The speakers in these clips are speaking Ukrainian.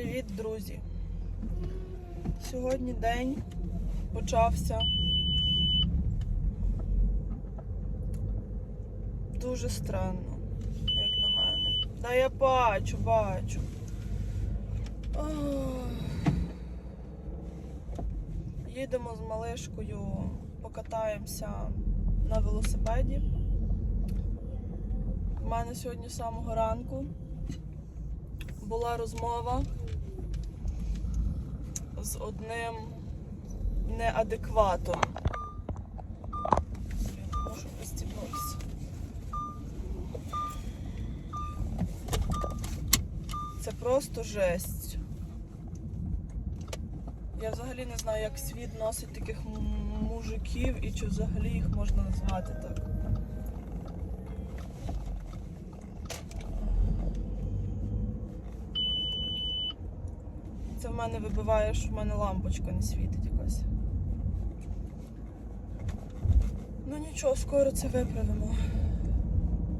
Привіт, друзі! Сьогодні день почався дуже странно, як на мене. Да я бачу, бачу. Ох. Їдемо з малишкою, покатаємося на велосипеді. У мене сьогодні з самого ранку була розмова з одним неадекватом. Можу пристібнутися. Це просто жесть. Я взагалі не знаю, як світ носить таких мужиків і чи взагалі їх можна назвати так. Мене вибиває, що в мене лампочка не світить якась. Ну нічого, скоро це виправимо.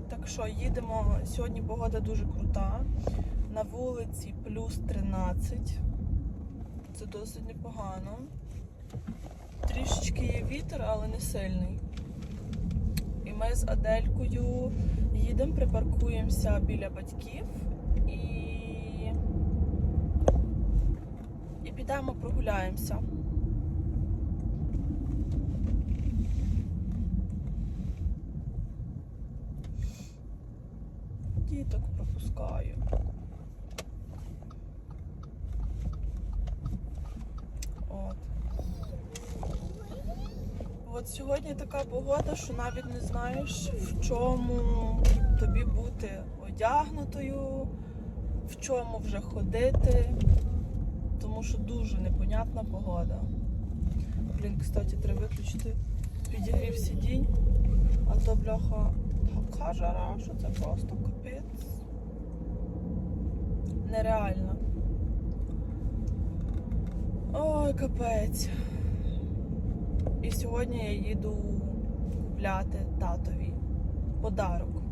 Так що, їдемо. Сьогодні погода дуже крута. На вулиці плюс 13. Це досить непогано. Трішечки є вітер, але не сильний. І ми з Аделькою їдемо, припаркуємося біля батьків і і підемо прогуляємося. Діток пропускаю. От. От сьогодні така погода, що навіть не знаєш, в чому тобі бути одягнутою, в чому вже ходити тому що дуже непонятна погода. Блін, кстати, треба виключити підігрів сидінь, а то бляха така жара, що це просто капець. Нереально. Ой, капець. І сьогодні я їду купляти татові подарок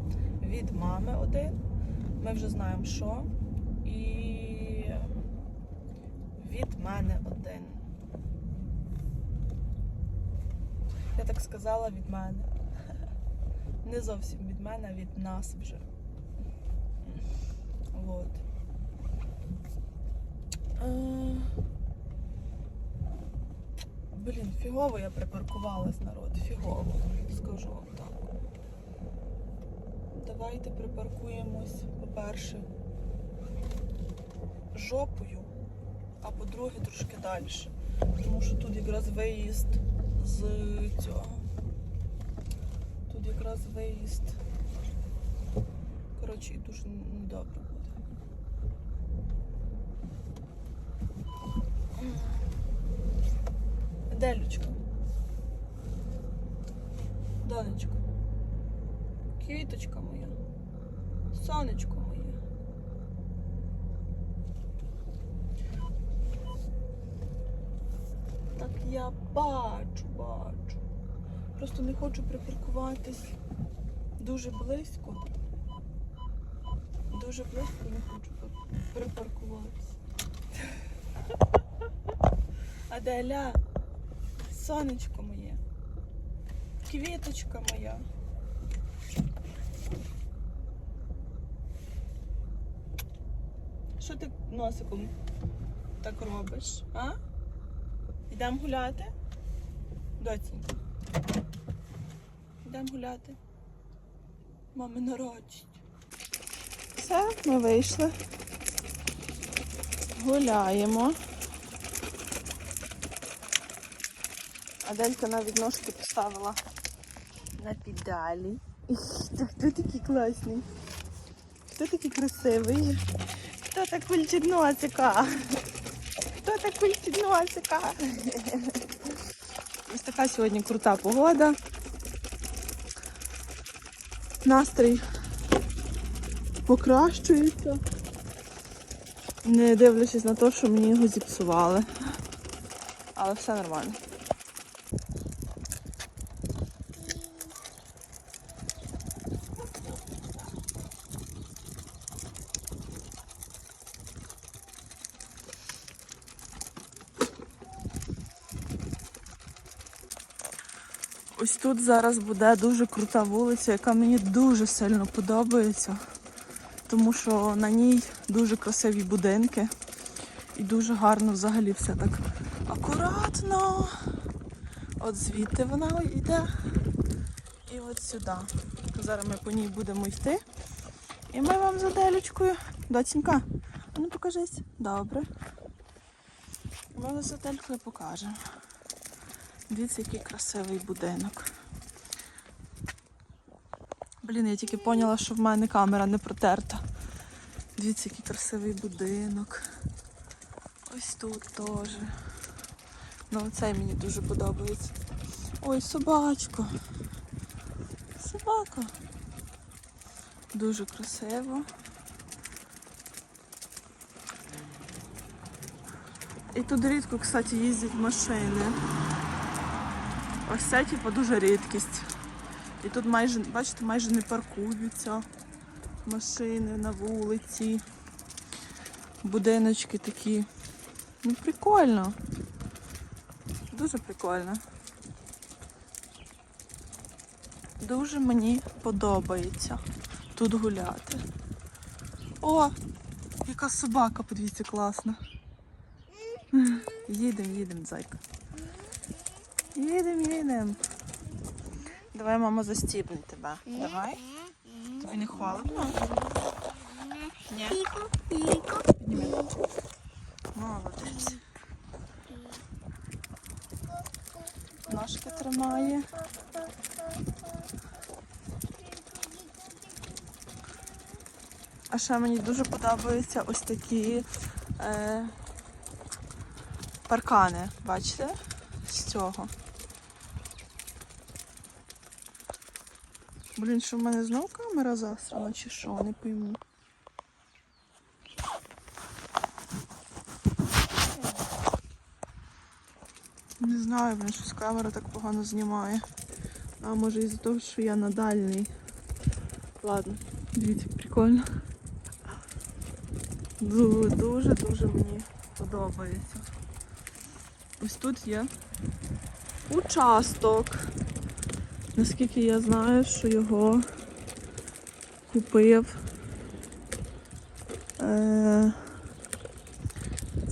від мами один. Ми вже знаємо що. І від мене один. Я так сказала від мене. Не зовсім від мене, а від нас вже. Вот. Е, Блін, фігово я припаркувалась, народ. Фігово, скажу вам так. Давайте припаркуємось, по-перше, жопою а по-друге трошки далі. Тому що тут якраз виїзд з цього. Тут якраз виїзд. Коротше, і дуже недобре буде. Делючка. Донечко. Квіточка моя. Сонечко моє. Так я бачу, бачу. Просто не хочу припаркуватись дуже близько. Дуже близько не хочу пар- припаркуватись. Аделя, сонечко моє, квіточка моя. Що ти носиком так робиш, а? Йдемо гуляти? Доцінька. Йдемо гуляти. Мами народжить. Все, ми вийшли. Гуляємо. Аделька навіть ножки поставила на педалі. Хто такий класний? Хто такий красивий? Хто так кульчить носика? Хто під носика? Ось така сьогодні крута погода. Настрій покращується. Не дивлячись на те, що мені його зіпсували. Але все нормально. Ось тут зараз буде дуже крута вулиця, яка мені дуже сильно подобається, тому що на ній дуже красиві будинки і дуже гарно взагалі все так акуратно. От звідти вона йде. І от сюди. Зараз ми по ній будемо йти. І ми вам за делючкою. Доцінька, а ну покажись. Добре. Ми за делькою покажемо. Дивіться, який красивий будинок. Блін, я тільки поняла, що в мене камера не протерта. Дивіться, який красивий будинок. Ось тут теж. Ну, оцей мені дуже подобається. Ой, собачка. Собака. Дуже красиво. І тут рідко, кстати, їздять машини. Ось це, типу, дуже рідкість. І тут майже, бачите, майже не паркуються машини на вулиці. Будиночки такі. Ну, прикольно. Дуже прикольно. Дуже мені подобається тут гуляти. О, яка собака, подивіться, класна. Їдемо, їдемо, зайка. Їдемо, їдемо. Давай, мама, застібне тебе. Давай. Тобі не холодно? Ні. Молодець. Ножки тримає. А ще мені дуже подобаються ось такі е, паркани, бачите? З цього. Блін, що в мене знов камера засрана чи що, не пойму. Не знаю, блін, щось камера так погано знімає. А може із-за того, що я на дальній. Ладно, дивіться, прикольно. Дуже-дуже мені подобається. Ось тут є участок. Наскільки я знаю, що його купив е,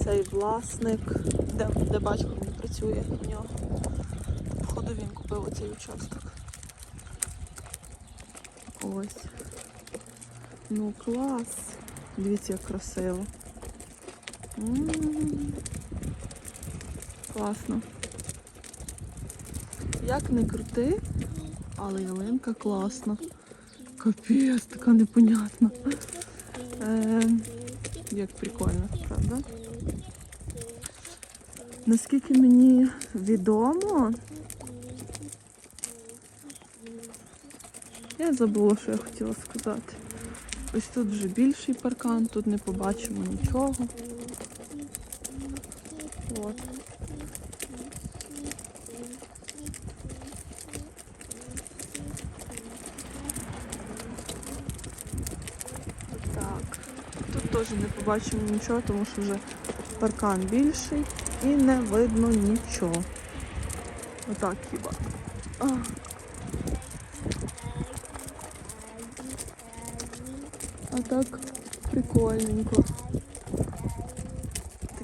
цей власник, де, де батько він працює у нього. Походу він купив оцей участок. Ось. Ну клас. Дивіться, як красиво. М. Класно. Як не крути, але ялинка класна. Капець, така непонятна. Е, як прикольно, правда? Наскільки мені відомо, я забула, що я хотіла сказати. Ось тут вже більший паркан, тут не побачимо нічого. От. Так. Тут побачимо нічого, тому що вже паркан більший і не видно нічого. Отак хіба. А так прикольненько.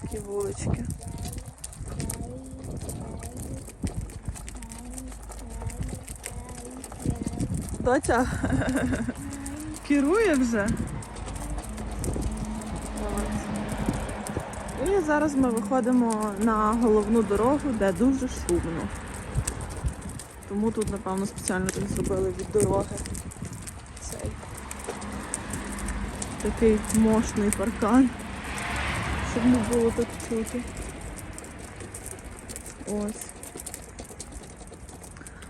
Такі вулички. Доця керує вже. От. І зараз ми виходимо на головну дорогу, де дуже шумно. Тому тут, напевно, спеціально зробили від дороги. Цей такий мощний паркан, щоб не було так чути. Ось.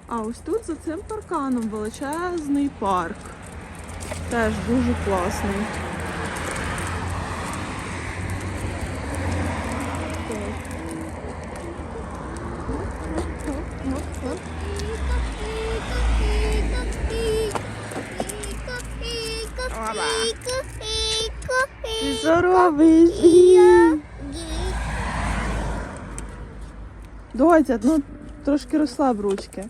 А ось тут за цим парканом величезний парк. Теж дуже класний. Так. Оп-оп-оп. Ти що робиш? Ну трошки розслаб ручки.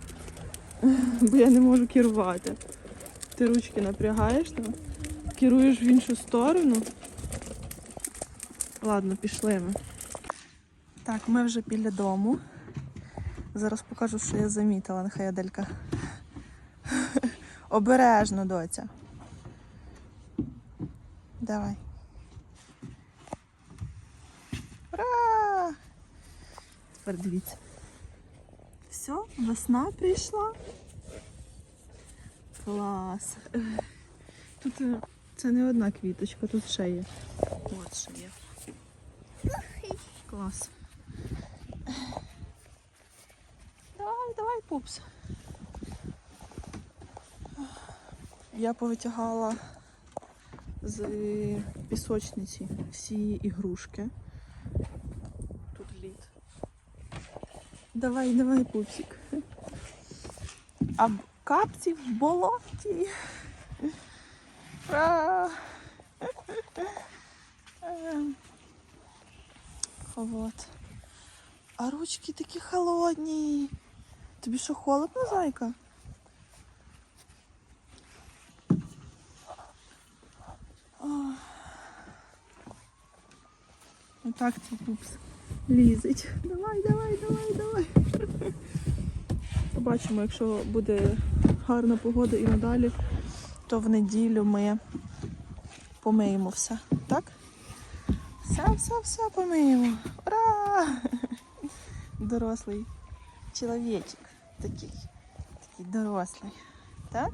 бо я не можу керувати. Ти ручки напрягаєш там, керуєш в іншу сторону. Ладно, пішли ми. Так, ми вже біля дому. Зараз покажу, що я замітила, нехай Аделька. Обережно, доця. Давай. Тепер. Все, весна прийшла. Клас. Тут е, це не одна квіточка, тут ще є. От ще є. Клас. Давай, давай, пупс. Я повитягала з пісочниці всі ігрушки. Давай, давай, пупсик. А капці в болоті. Ем. Вот. А ручки такі холодні. Тобі що холодно, зайка? Отак твій пупс лізить. Давай, давай, давай, давай. Побачимо, якщо буде гарна погода і надалі, то в неділю ми помиємо все, так? Все, все, все помиємо. Ура! Дорослий чоловічок такий. Такий дорослий. Так?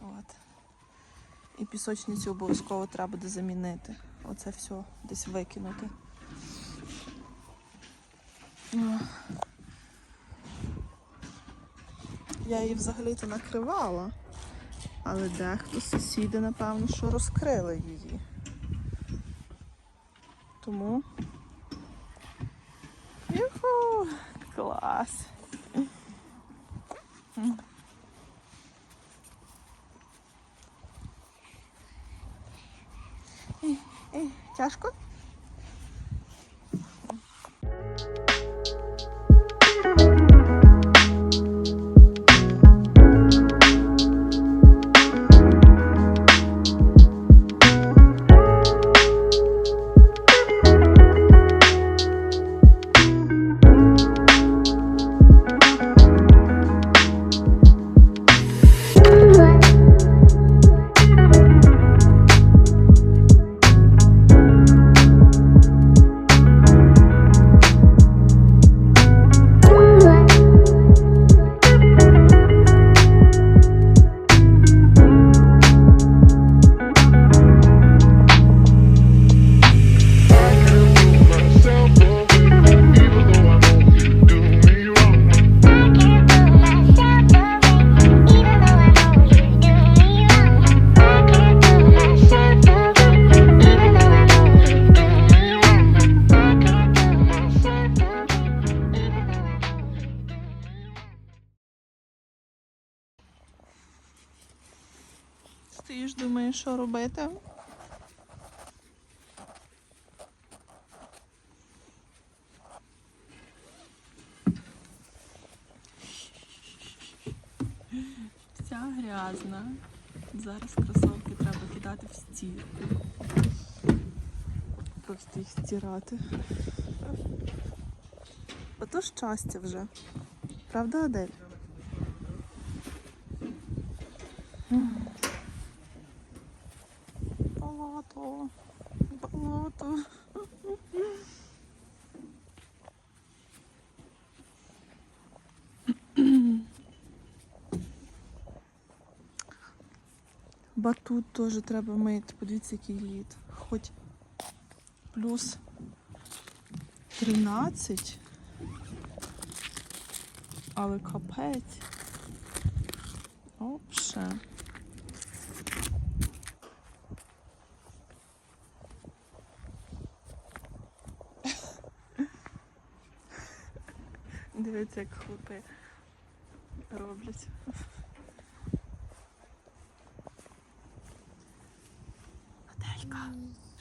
От. І пісочницю обов'язково треба буде замінити. Оце все десь викинути. Я її взагалі-то накривала, але дехто сусіди, напевно, що розкрили її. Тому. Юху! Клас! Тяжко? Стоїш, думаєш, що робити? Вся грязна. Зараз кросовки треба кидати в стірку. Просто їх стирати. Ото щастя вже. Правда, Адель? Батут теж треба мити. Подивіться, який лід. Хоч плюс 13. Але капець. Опше. Дивіться, як хлопи роблять. Аделька,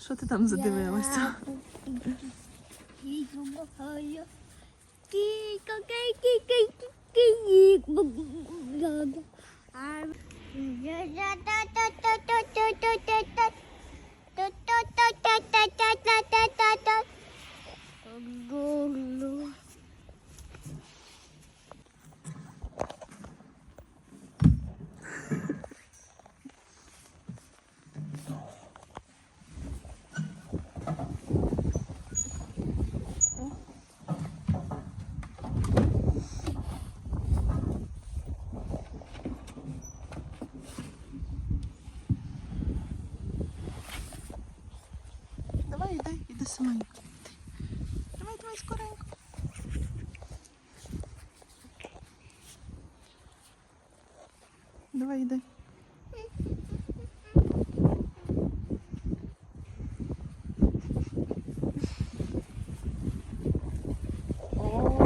що ти там задивилася? Я Давай, йди, іди саменько. Йди. Давай, давай, скоренько. Давай, йди. О,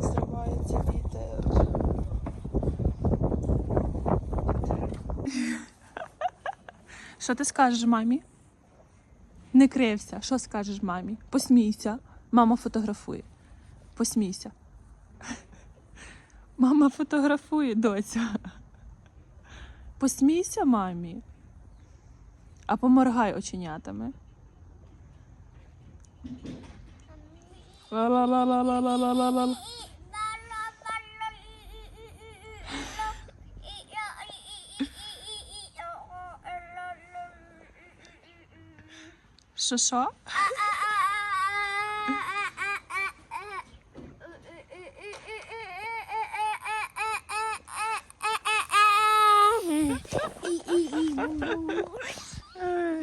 зривається вітер. Що ти скажеш мамі? Не крився. Що скажеш мамі? Посмійся. Мама фотографує. Посмійся. Мама фотографує, доця. Посмійся мамі. А поморгай оченятами. Ла-ла-ла-ла-ла-ла-ла-ла. Що що?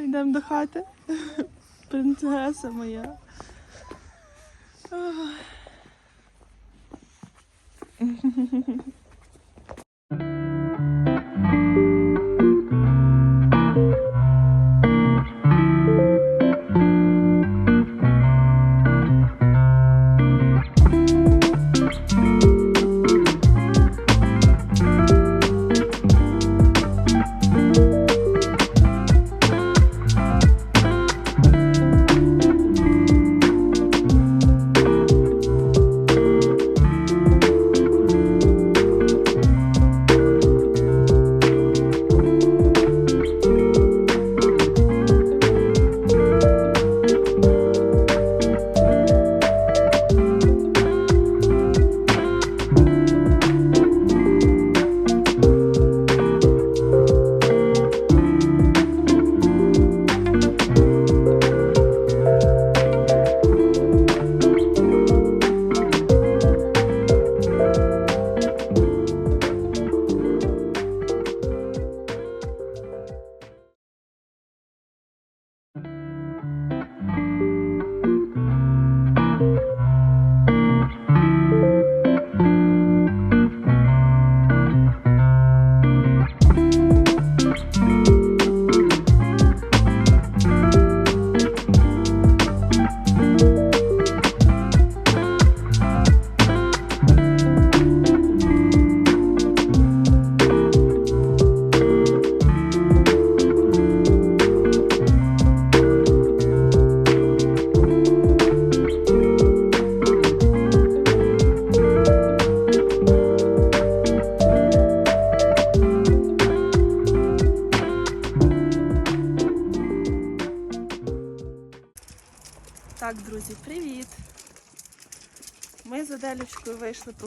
Йдемо до хати. Принцеса моя.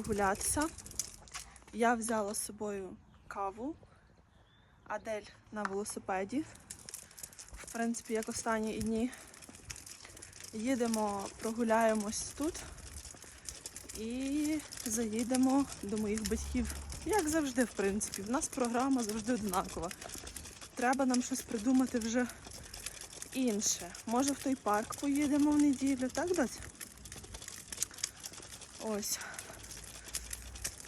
Прогулятися. Я взяла з собою каву, Адель на велосипеді. В принципі, як останні дні. Їдемо, прогуляємось тут і заїдемо до моїх батьків. Як завжди, в принципі. В нас програма завжди однакова. Треба нам щось придумати вже інше. Може в той парк поїдемо в неділю, так, доць? Ось.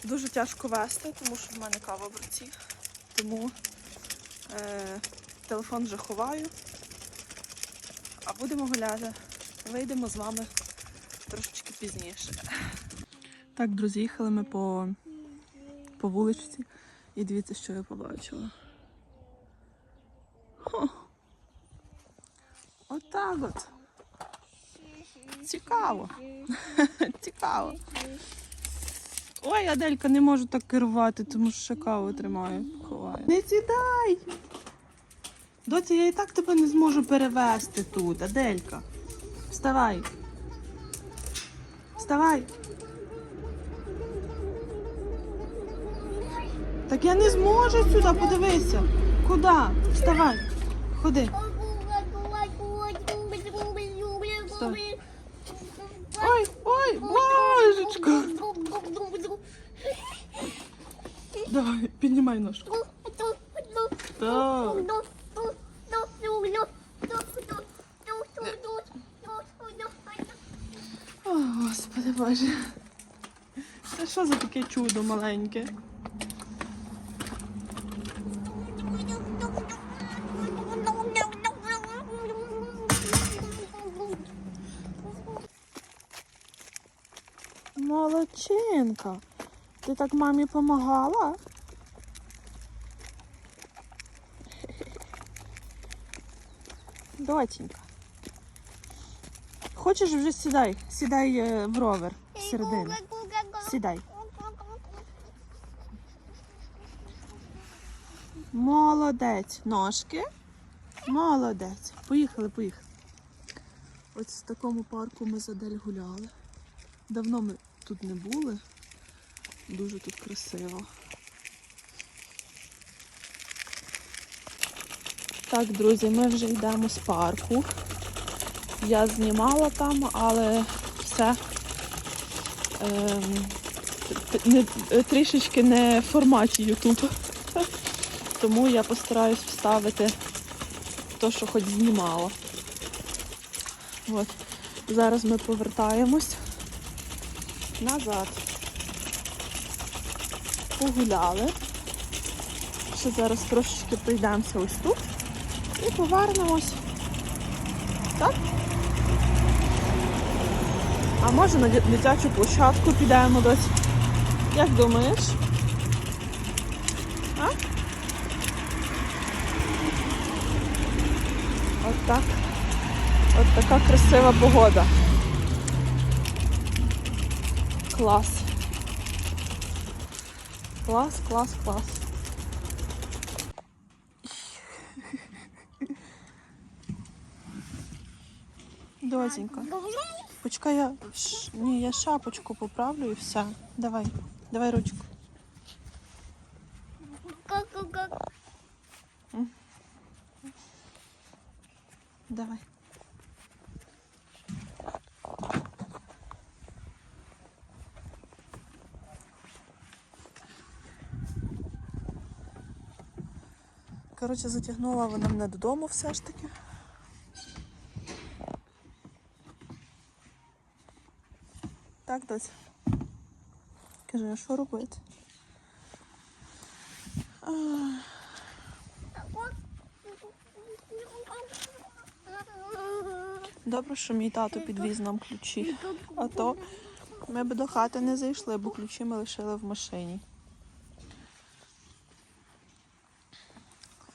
Дуже тяжко вести, тому що в мене кава в руці. Тому е, телефон вже ховаю. А будемо гуляти. Вийдемо з вами трошечки пізніше. Так, друзі, їхали ми по, по вуличці. І дивіться, що я побачила. Хо. Отак от. Цікаво. Цікаво. Ой, Аделька, не можу так керувати, тому що ще каву тримаю. Ховаю. Не сідай! Доця, я і так тебе не зможу перевезти тут, Аделька. Вставай. Вставай. Так я не зможу сюди, подивися. Куди? Вставай. Ходи. Ой, ой, божечко. Піднімай ножку. Так. О, господи боже. Це що за таке чудо маленьке? Молодчинка. Ти так мамі помагала? Доченька. Хочеш вже сідай. Сідай е, в ровер середини. Сідай. Молодець. Ножки. Молодець. Поїхали, поїхали. Ось в такому парку ми за Дель гуляли. Давно ми тут не були. Дуже тут красиво. Так, друзі, ми вже йдемо з парку. Я знімала там, але все ем, не, трішечки не в форматі YouTube. Тому я постараюсь вставити те, що хоч знімала. От. Зараз ми повертаємось назад. Погуляли. Ще зараз трошечки пройдемося ось тут і повернемось. Так? А може на дитячу площадку підемо десь. Як думаєш? А? От так. От така красива погода. Клас. Клас, клас, клас. Дозенька. Почекай, я. ш- Ні, я шапочку поправлю і все. Давай. Давай ручку. Давай. Коротше, затягнула вона мене додому все ж таки. Так, доць? Кажи, а що робити? Добре, що мій тато підвіз нам ключі. А то ми б до хати не зайшли, бо ключі ми лишили в машині.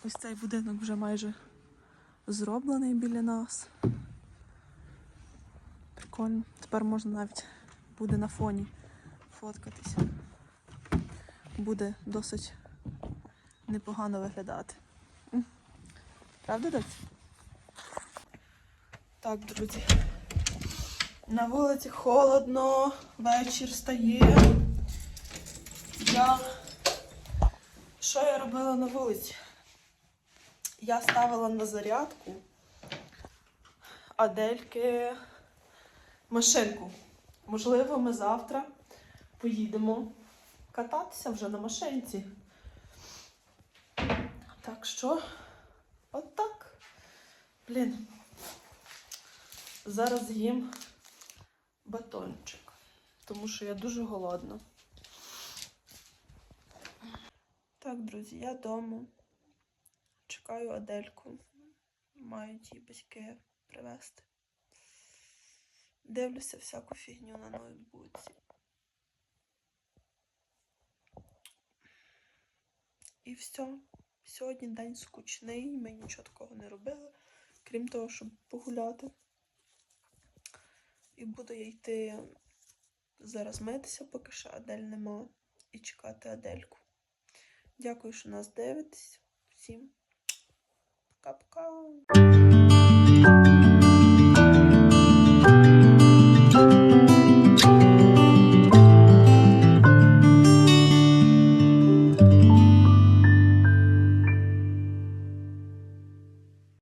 Ось цей будинок вже майже зроблений біля нас. Прикольно. Тепер можна навіть буде на фоні фоткатися. Буде досить непогано виглядати. Правда, доць? Так, друзі. На вулиці холодно, вечір стає. Я... Що я робила на вулиці? Я ставила на зарядку Адельки машинку. Можливо, ми завтра поїдемо кататися вже на машинці. Так що, от так. Блін. Зараз їм батончик, тому що я дуже голодна. Так, друзі, я вдома. Чекаю Адельку. Мають її батьки привезти. Дивлюся всяку фігню на ноутбуці. І все. Сьогодні день скучний, ми нічого такого не робили, крім того, щоб погуляти. І буду я йти зараз митися, поки що Адель нема, і чекати Адельку. Дякую, що нас дивитесь. Всім пока-пока.